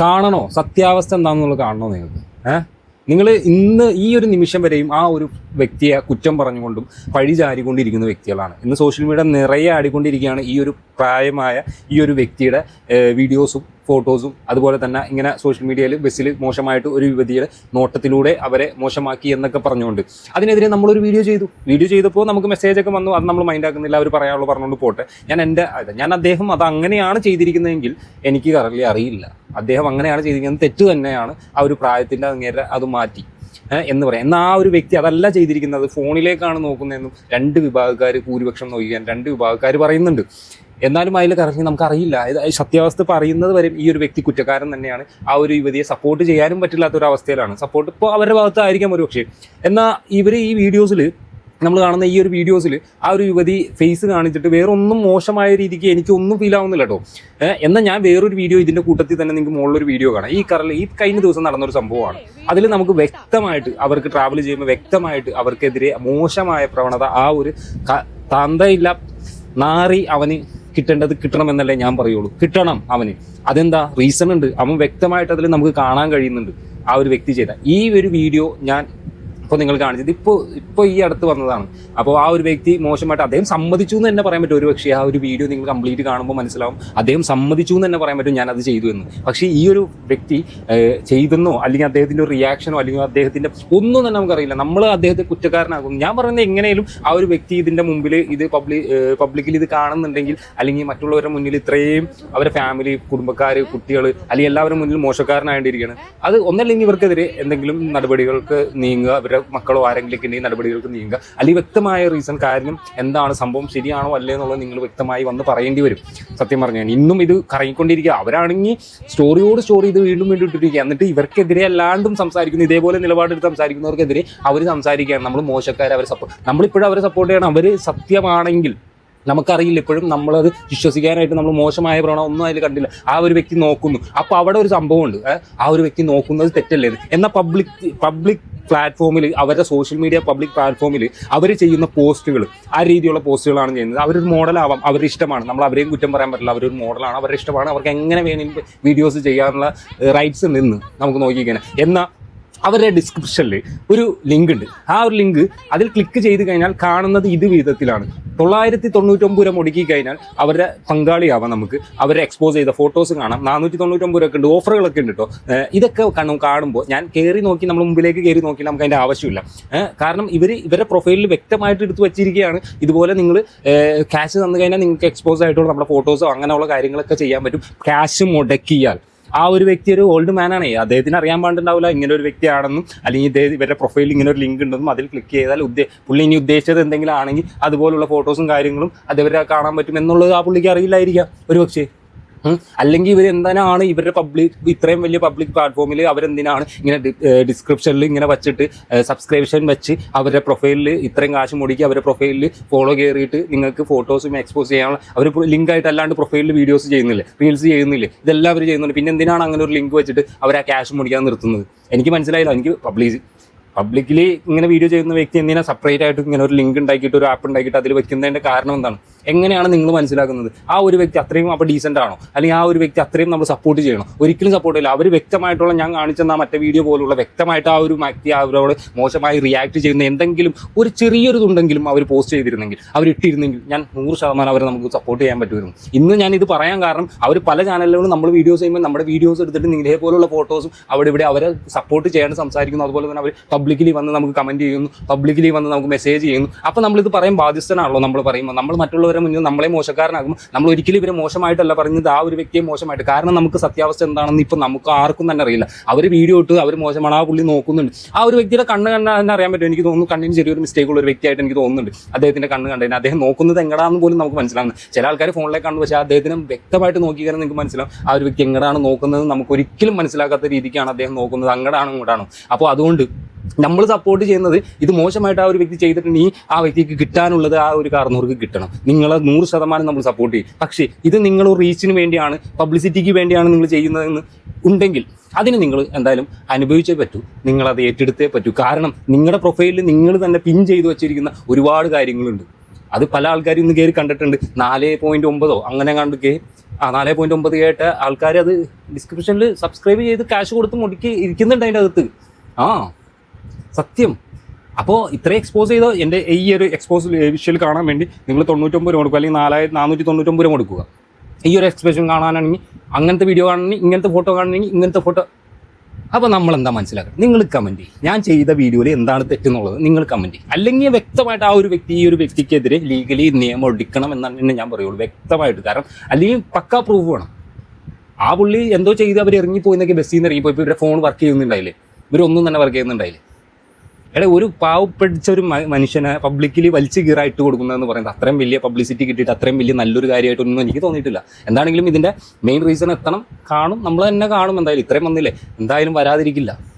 കാണണോ? സത്യാവസ്ഥ എന്താണെന്നുള്ളത് കാണണോ നിങ്ങൾക്ക്? ഏഹ് നിങ്ങൾ ഇന്ന് ഈ ഒരു നിമിഷം വരെയും ആ ഒരു വ്യക്തിയെ കുറ്റം പറഞ്ഞുകൊണ്ടും പഴി ചാരിക്കൊണ്ടിരിക്കുന്ന വ്യക്തികളാണ്. ഇന്ന് സോഷ്യൽ മീഡിയ നിറയെ ആടിക്കൊണ്ടിരിക്കുകയാണ് ഈ ഒരു പ്രായമായ ഈ ഒരു വ്യക്തിയുടെ വീഡിയോസും ഫോട്ടോസും അതുപോലെ തന്നെ ഇങ്ങനെ സോഷ്യൽ മീഡിയയിൽ ബസ്സിൽ മോശമായിട്ട് ഒരു യുവതിയുടെ നോട്ടത്തിലൂടെ അവരെ മോശമാക്കി എന്നൊക്കെ പറഞ്ഞുകൊണ്ട്. അതിനെതിരെ നമ്മളൊരു വീഡിയോ ചെയ്തു. വീഡിയോ ചെയ്തപ്പോൾ നമുക്ക് മെസ്സേജ് ഒക്കെ വന്നു. അത് നമ്മൾ മൈൻഡ് ആക്കുന്നില്ല. അവർ പറയാനുള്ളൂ പറഞ്ഞുകൊണ്ട് പോട്ടെ. ഞാൻ എന്റെ ഞാൻ അദ്ദേഹം അത് അങ്ങനെയാണ് ചെയ്തിരിക്കുന്നതെങ്കിൽ എനിക്ക് കറലി അറിയില്ല. അദ്ദേഹം അങ്ങനെയാണ് ചെയ്തിരിക്കുന്നത്. തെറ്റ് തന്നെയാണ്. ആ ഒരു പ്രായത്തിന്റെ അങ്ങേരെ അത് മാറ്റി. എന്ന് പറയാം. എന്നാൽ ആ ഒരു വ്യക്തി അതല്ല ചെയ്തിരിക്കുന്നത്. ഫോണിലേക്കാണ് നോക്കുന്നതെന്നും രണ്ട് വിഭാഗക്കാർ ഭൂരിപക്ഷം നോക്കിക്കാൻ രണ്ട് വിഭാഗക്കാർ പറയുന്നുണ്ട്. എന്നാലും അതിൽ കറക്റ്റ് നമുക്കറിയില്ല. സത്യാവസ്ഥ പറയുന്നത് വരെ ഈ ഒരു വ്യക്തി കുറ്റക്കാരൻ തന്നെയാണ്. ആ ഒരു യുവതിയെ സപ്പോർട്ട് ചെയ്യാനും പറ്റില്ലാത്ത ഒരു അവസ്ഥയിലാണ്. സപ്പോർട്ട് ഇപ്പോൾ അവരുടെ ഭാഗത്തായിരിക്കാം ഒരു പക്ഷേ എന്നാൽ ഇവർ ഈ വീഡിയോസിൽ നമ്മൾ കാണുന്ന ഈ ഒരു വീഡിയോസിൽ ആ ഒരു യുവതി ഫേസ് കാണിച്ചിട്ട് വേറെ ഒന്നും മോശമായ രീതിക്ക് എനിക്കൊന്നും ഫീൽ ആവുന്നില്ല കേട്ടോ എന്നാൽ ഞാൻ വേറൊരു വീഡിയോ ഇതിന്റെ കൂട്ടത്തിൽ തന്നെ നിങ്ങൾക്ക് മുകളിലൊരു വീഡിയോ കാണാം. ഈ കറൽ ഈ കഴിഞ്ഞ ദിവസം നടന്നൊരു സംഭവമാണ്. അതിൽ നമുക്ക് വ്യക്തമായിട്ട് അവർക്ക് ട്രാവൽ ചെയ്യുമ്പോൾ വ്യക്തമായിട്ട് അവർക്കെതിരെ മോശമായ പ്രവണത ആ ഒരു തന്തയില്ല നാറി അവന് കിട്ടേണ്ടത് കിട്ടണം എന്നല്ലേ ഞാൻ പറയുള്ളൂ. കിട്ടണം അവന്. അതെന്താ? റീസൺ ഉണ്ട്. അവൻ വ്യക്തമായിട്ട് അതിൽ നമുക്ക് കാണാൻ കഴിയുന്നുണ്ട്. ആ ഒരു വ്യക്തി ചെയ്ത. ഈ ഒരു വീഡിയോ ഞാൻ ഇപ്പോൾ നിങ്ങൾ കാണിച്ചത്. ഇപ്പോൾ ഇപ്പോൾ ഈ അടുത്ത് വന്നതാണ്. അപ്പോൾ ആ ഒരു വ്യക്തി മോശമായിട്ട് അദ്ദേഹം സമ്മതിച്ചു എന്ന് തന്നെ പറയാൻ പറ്റും. ഒരു പക്ഷേ ആ ഒരു വീഡിയോ നിങ്ങൾ കംപ്ലീറ്റ് കാണുമ്പോൾ മനസ്സിലാവും. അദ്ദേഹം സമ്മതിച്ചു എന്ന് തന്നെ പറയാൻ പറ്റും. ഞാൻ അത് ചെയ്തു എന്ന്. പക്ഷേ ഈ ഒരു വ്യക്തി ചെയ്തെന്നോ അല്ലെങ്കിൽ അദ്ദേഹത്തിന്റെ ഒരു റിയാക്ഷനോ അല്ലെങ്കിൽ അദ്ദേഹത്തിന്റെ ഒന്നും തന്നെ നമുക്കറിയില്ല. നമ്മൾ അദ്ദേഹത്തെ കുറ്റക്കാരനാകും ഞാൻ പറയുന്നത് എങ്ങനെയും ആ ഒരു വ്യക്തി ഇതിന്റെ മുമ്പിൽ ഇത് പബ്ലിക് പബ്ലിക്കിൽ ഇത് കാണുന്നുണ്ടെങ്കിൽ അല്ലെങ്കിൽ മറ്റുള്ളവരുടെ മുന്നിൽ ഇത്രയും അവരുടെ ഫാമിലി കുടുംബക്കാർ കുട്ടികൾ അല്ലെങ്കിൽ എല്ലാവരും മുന്നിൽ മോശക്കാരനായിട്ടിരിക്കുകയാണ്. അത് ഒന്നല്ലെങ്കിൽ ഇവർക്കെതിരെ എന്തെങ്കിലും നടപടികൾക്ക് നീങ്ങുക അവരുടെ മക്കളോ ആരെങ്കിലും ഉണ്ടെങ്കിൽ നടപടികൾക്ക് നീങ്ങുക. അല്ലെങ്കിൽ വ്യക്തമായ റീസൺ കാരണം എന്താണ് സംഭവം ശരിയാണോ അല്ലേ എന്നുള്ളത് നിങ്ങൾ വ്യക്തമായി വന്ന് പറയേണ്ടി വരും. സത്യം പറഞ്ഞു ഇന്നും ഇത് കറങ്ങിക്കൊണ്ടിരിക്കുക. അവരാണെങ്കിൽ സ്റ്റോറിയോട് സ്റ്റോറി ഇത് വീണ്ടും വീണ്ടും ഇട്ടിരിക്കുക. എന്നിട്ട് ഇവർക്കെതിരെ അല്ലാണ്ടും സംസാരിക്കുന്നു. ഇതേപോലെ നിലപാടെടുത്ത് സംസാരിക്കുന്നവർക്കെതിരെ അവർ സംസാരിക്കുകയാണ്. നമ്മൾ മോശക്കാരെ അവർ സപ്പോർട്ട് നമ്മളിപ്പോഴും അവരെ സപ്പോർട്ട് ചെയ്യണം. അവർ സത്യമാണെങ്കിൽ നമുക്കറിയില്ല ഇപ്പോഴും നമ്മളത് വിശ്വസിക്കാനായിട്ട് നമ്മൾ മോശമായ പ്രവണത ഒന്നും അതിൽ കണ്ടില്ല. ആ ഒരു വ്യക്തി നോക്കുന്നു. അപ്പോൾ അവിടെ ഒരു സംഭവമുണ്ട്? ആ ഒരു വ്യക്തി നോക്കുന്നത് തെറ്റല്ലേ എന്ന എന്നാൽ പബ്ലിക് പബ്ലിക് പ്ലാറ്റ്ഫോമിൽ അവരുടെ സോഷ്യൽ മീഡിയ പബ്ലിക് പ്ലാറ്റ്ഫോമിൽ അവർ ചെയ്യുന്ന പോസ്റ്റുകൾ ആ രീതിയിലുള്ള പോസ്റ്റുകളാണ് ചെയ്യുന്നത്. അവരൊരു മോഡലാവാം. അവരുടെ ഇഷ്ടമാണ്. നമ്മൾ അവരെയും കുറ്റം പറയാൻ പറ്റില്ല. അവരൊരു മോഡലാണ്. അവരുടെ ഇഷ്ടമാണ്. അവർക്ക് എങ്ങനെ വേണമെങ്കിലും വീഡിയോസ് ചെയ്യാനുള്ള റൈറ്റ്സ് നിന്ന് നമുക്ക് നോക്കിക്കാൻ എന്നാൽ അവരുടെ ഡിസ്ക്രിപ്ഷനിൽ ഒരു ലിങ്ക് ഉണ്ട്. ആ ഒരു ലിങ്ക് അതിൽ ക്ലിക്ക് ചെയ്ത് കഴിഞ്ഞാൽ കാണുന്നത് ഇത് വിധത്തിലാണ്. തൊള്ളായിരത്തി തൊണ്ണൂറ്റൊമ്പത് രൂപ മുടക്കി കഴിഞ്ഞാൽ അവരുടെ പങ്കാളിയാവാം നമുക്ക്. അവരെ എക്സ്പോസ് ചെയ്ത ഫോട്ടോസ് കാണാം. നാനൂറ്റി തൊണ്ണൂറ്റൊമ്പത് രൂപ ഉണ്ട് ഓഫറുകളൊക്കെ ഉണ്ട് കേട്ടോ ഇതൊക്കെ കാണും കാണുമ്പോൾ ഞാൻ കയറി നോക്കി നമ്മൾ മുമ്പിലേക്ക് കയറി നോക്കി നമുക്ക് അതിന്റെ ആവശ്യമില്ല. കാരണം ഇവർ ഇവരുടെ പ്രൊഫൈലിൽ വ്യക്തമായിട്ട് എടുത്ത് വെച്ചിരിക്കുകയാണ്. ഇതുപോലെ നിങ്ങൾ ക്യാഷ് തന്നു കഴിഞ്ഞാൽ നിങ്ങൾക്ക് എക്സ്പോസ് ആയിട്ടുള്ള നമ്മുടെ ഫോട്ടോസോ അങ്ങനെയുള്ള കാര്യങ്ങളൊക്കെ ചെയ്യാൻ പറ്റും. ക്യാഷ് മുടക്കിയാൽ. ആ ഒരു വ്യക്തി ഒരു ഓൾഡ് മാൻ ആണ് അദ്ദേഹത്തിന് അറിയാൻ പാടുണ്ടാവില്ല ഇങ്ങനെ ഒരു വ്യക്തിയാണെന്നും അല്ലെങ്കിൽ ഇദ്ദേഹം ഇവരുടെ പ്രൊഫൈലിൽ ഇങ്ങനെ ഒരു ലിങ്ക് ഉണ്ടെന്നും അതിൽ ക്ലിക്ക് ചെയ്താൽ ഉദ്ദേ പുള്ളി ഇനി ഉദ്ദേശിച്ചത് എന്തെങ്കിലും ആണെങ്കിൽ അതുപോലുള്ള ഫോട്ടോസും കാര്യങ്ങളും അതവരെ കാണാൻ പറ്റും എന്നുള്ളത് ആ പുള്ളിക്ക് അറിയില്ലായിരിക്കാം ഒരു പക്ഷേ. അല്ലെങ്കിൽ ഇവർ എന്തിനാണ് ഇവരുടെ പബ്ലിക് ഇത്രയും വലിയ പബ്ലിക് പ്ലാറ്റ്ഫോമിൽ അവരെന്തിനാണ് ഇങ്ങനെ ഡിസ്ക്രിപ്ഷനിൽ ഇങ്ങനെ വെച്ചിട്ട് സബ്സ്ക്രിപ്ഷൻ വെച്ച് അവരുടെ പ്രൊഫൈലിൽ ഇത്രയും കാശ് മുടക്കി അവരുടെ പ്രൊഫൈലിൽ ഫോളോ കയറിയിട്ട് നിങ്ങൾക്ക് ഫോട്ടോസും എക്സ്പോസ് ചെയ്യാനുള്ള അവർ ലിങ്ക് ആയിട്ട് അല്ലാണ്ട് പ്രൊഫൈലിൽ വീഡിയോസ് ചെയ്യുന്നില്ല റീൽസ് ചെയ്യുന്നില്ല ഇതെല്ലാം അവർ ചെയ്യുന്നുണ്ട്. പിന്നെ എന്തിനാണ് അങ്ങനെ ഒരു ലിങ്ക് വെച്ചിട്ട് അവർ ആ ക്യാഷ് മുടിക്കാൻ നിർത്തുന്നത്? എനിക്ക് മനസ്സിലായില്ല. എനിക്ക് പബ്ലിക് പബ്ലിക്കലി ഇങ്ങനെ വീഡിയോ ചെയ്യുന്ന വ്യക്തി എന്തിനാ സെപ്പറേറ്റ് ആയിട്ട് ഇങ്ങനെ ഒരു ലിങ്ക് ഉണ്ടാക്കിയിട്ട് ഒരു ആപ്പ് ഉണ്ടാക്കിയിട്ട് അതിൽ വെക്കുന്നതിന്റെ കാരണം എന്താണ്? എങ്ങനെയാണ് നിങ്ങൾ മനസ്സിലാക്കുന്നത്? ആ ഒരു വ്യക്തി അത്രയും അപ്പോൾ ഡീസന്റ് ആണോ? അല്ലെങ്കിൽ ആ ഒരു വ്യക്തി അത്രയും നമ്മൾ സപ്പോർട്ട് ചെയ്യണോ? ഒരിക്കലും സപ്പോർട്ട് ചെയ്യില്ല. അവർ വ്യക്തമായിട്ടുള്ള ഞാൻ കാണിച്ചെന്ന മറ്റേ വീഡിയോ പോലുള്ള വ്യക്തമായിട്ട് ആ ഒരു വ്യക്തി അവരോട് മോശമായി റിയാക്ട് ചെയ്യുന്ന എന്തെങ്കിലും ഒരു ചെറിയൊരു ഇതുണ്ടെങ്കിലും അവർ പോസ്റ്റ് ചെയ്തിരുന്നെങ്കിൽ അവർ ഇട്ടിരുന്നെങ്കിൽ ഞാൻ നൂറ് ശതമാനം അവരെ നമുക്ക് സപ്പോർട്ട് ചെയ്യാൻ പറ്റുമായിരുന്നു. ഇന്ന് ഞാൻ ഇത് പറയാൻ കാരണം അവർ പല ചാനലുകളും നമ്മൾ വീഡിയോസ് ചെയ്യുമ്പോൾ നമ്മുടെ വീഡിയോസ് എടുത്തിട്ട് ഇതേപോലുള്ള ഫോട്ടോസും അവിടെ ഇവിടെ അവരെ സപ്പോർട്ട് ചെയ്യാണ്ട് സംസാരിക്കുന്നു. അതുപോലെ തന്നെ അവർ പബ്ലിക്കലി വന്ന് നമുക്ക് കമന്റ് ചെയ്യുന്നു. പബ്ലിക്കലി വന്ന് നമുക്ക് മെസ്സേജ് ചെയ്യുന്നു. അപ്പോൾ നമ്മളിത് പറയും ബാധ്യസ്ഥനാണല്ലോ നമ്മൾ പറയുമ്പോൾ നമ്മൾ മറ്റുള്ളവരെ മുന്നിൽ നമ്മളെ മോശക്കാരനാകും നമ്മൾ ഒരിക്കലും ഇവരെ മോശമായിട്ടല്ല പറഞ്ഞത് ആ ഒരു വ്യക്തിയെ മോശമായിട്ട്. കാരണം നമുക്ക് സത്യാവസ്ഥ എന്താണെന്ന് ഇപ്പം നമുക്ക് ആർക്കും തന്നെ അറിയില്ല. അവർ വീഡിയോ ഇട്ട് അവർ മോശമാണ്. ആ പുള്ളി നോക്കുന്നുണ്ട്. ആ ഒരു വ്യക്തിയുടെ കണ്ണ് കണ്ടാൽ തന്നെ അറിയാൻ പറ്റും. എനിക്ക് തോന്നുന്നു കണ്ണിന് ചെറിയൊരു മിസ്റ്റേക്ക് ഉള്ള ഒരു വ്യക്തിയായിട്ട് എനിക്ക് തോന്നുന്നുണ്ട്. അദ്ദേഹത്തിന്റെ കണ്ണ് കണ്ടതിന്. അദ്ദേഹം നോക്കുന്നത് എങ്ങടാന്ന് പോലും നമുക്ക് മനസ്സിലാവുന്നത് ചില ആൾക്കാർ ഫോണിലേക്ക് കണ്ടു പക്ഷേ അദ്ദേഹത്തിന് വ്യക്തമായിട്ട് നോക്കിയാൽ നിങ്ങൾക്ക് മനസ്സിലാവും. ആ ഒരു വ്യക്തി എങ്ങടാണ് നോക്കുന്നത് നമുക്ക് ഒരിക്കലും മനസ്സിലാക്കാത്ത രീതിക്കാണ് അദ്ദേഹം നോക്കുന്നത്. അങ്ങടാണോ ഇങ്ങോട്ടാണോ? അപ്പോൾ അതുകൊണ്ട് നമ്മൾ സപ്പോർട്ട് ചെയ്യുന്നത് ഇത് മോശമായിട്ട് ആ ഒരു വ്യക്തി ചെയ്തിട്ടുണ്ട്. ഈ ആ വ്യക്തിക്ക് കിട്ടാനുള്ളത് ആ ഒരു കാരണവർക്ക് കിട്ടണം. നിങ്ങൾ നൂറ് ശതമാനം നമ്മൾ സപ്പോർട്ട് ചെയ്യും. പക്ഷേ ഇത് നിങ്ങൾ റീച്ചിന് വേണ്ടിയാണ് പബ്ലിസിറ്റിക്ക് വേണ്ടിയാണ് നിങ്ങൾ ചെയ്യുന്നതെന്ന് ഉണ്ടെങ്കിൽ അതിന് നിങ്ങൾ എന്തായാലും അനുഭവിച്ചേ പറ്റൂ. നിങ്ങളത് ഏറ്റെടുത്തേ പറ്റൂ. കാരണം നിങ്ങളുടെ പ്രൊഫൈലിൽ നിങ്ങൾ തന്നെ പിൻ ചെയ്ത് വെച്ചിരിക്കുന്ന ഒരുപാട് കാര്യങ്ങളുണ്ട്. അത് പല ആൾക്കാരും ഇന്ന് കയറി കണ്ടിട്ടുണ്ട്. നാല് പോയിന്റ് ഒമ്പതോ അങ്ങനെ കണ്ട് കേ ആ നാല് പോയിന്റ് ഒമ്പത് കേട്ട ആൾക്കാർ അത് ഡിസ്ക്രിപ്ഷനിൽ സബ്സ്ക്രൈബ് ചെയ്ത് ക്യാഷ് കൊടുത്ത് മുടിക്കി ഇരിക്കുന്നുണ്ട് അതിന്റെ അകത്ത്. ആ സത്യം. അപ്പോൾ ഇത്ര എക്സ്പോസ് ചെയ്തോ എന്റെ ഈ ഒരു എക്സ്പോസ് വിഷ്വൽ കാണാൻ വേണ്ടി നിങ്ങൾ തൊണ്ണൂറ്റൊമ്പത് രൂപ കൊടുക്കുക അല്ലെങ്കിൽ നാലായിരത്തി നാനൂറ്റി തൊണ്ണൂറ്റൊമ്പത് രൂപ കൊടുക്കുക. ഈ ഒരു എക്സ്പ്രഷൻ കാണാനാണെങ്കിൽ അങ്ങനത്തെ വീഡിയോ കാണണമെങ്കിൽ ഇങ്ങനത്തെ ഫോട്ടോ കാണണമെങ്കിൽ ഇങ്ങനത്തെ ഫോട്ടോ അപ്പോൾ നമ്മൾ എന്താ മനസ്സിലാക്കുക നിങ്ങൾ കമന്റ് ചെയ്യും. ഞാൻ ചെയ്ത വീഡിയോയിൽ എന്താണ് തെറ്റെന്നുള്ളത് നിങ്ങൾ കമന്റ് ചെയ്യും. അല്ലെങ്കിൽ വ്യക്തമായിട്ട് ആ ഒരു വ്യക്തി ഈ ഒരു വ്യക്തിക്കെതിരെ ലീഗലി നിയമം എടുക്കണം എന്നാണ് ഞാൻ പറയുള്ളൂ. വ്യക്തമായിട്ട്. കാരണം അല്ലെങ്കിൽ പക്കാ പ്രൂഫ് വേണം. ആ പുള്ളി എന്തോ ചെയ്ത് അവർ ഇറങ്ങിപ്പോയി എന്നൊക്കെ ബസ്സിൽ നിന്ന് ഇറങ്ങിപ്പോയി. ഇവരുടെ ഫോൺ വർക്ക് ചെയ്യുന്നുണ്ടായില്ലേ? ഇവരൊന്നും തന്നെ വർക്ക് ചെയ്യുന്നുണ്ടായില്ലേ? എടാ ഒരു പാവപ്പിടിച്ച ഒരു മനുഷ്യനെ പബ്ലിക്കലി വലിച്ചു കീറായിട്ട് കൊടുക്കുന്നതെന്ന് പറയുന്നത് അത്രയും വലിയ പബ്ലിസിറ്റി കിട്ടിയിട്ട് അത്രയും വലിയ നല്ലൊരു കാര്യമായിട്ടൊന്നും എനിക്ക് തോന്നിയിട്ടില്ല. എന്താണെങ്കിലും ഇതിന്റെ മെയിൻ റീസൺ എത്തണം. കാണും. നമ്മൾ തന്നെ കാണും. എന്തായാലും ഇത്രയും വന്നില്ലേ? എന്തായാലും വരാതിരിക്കില്ല.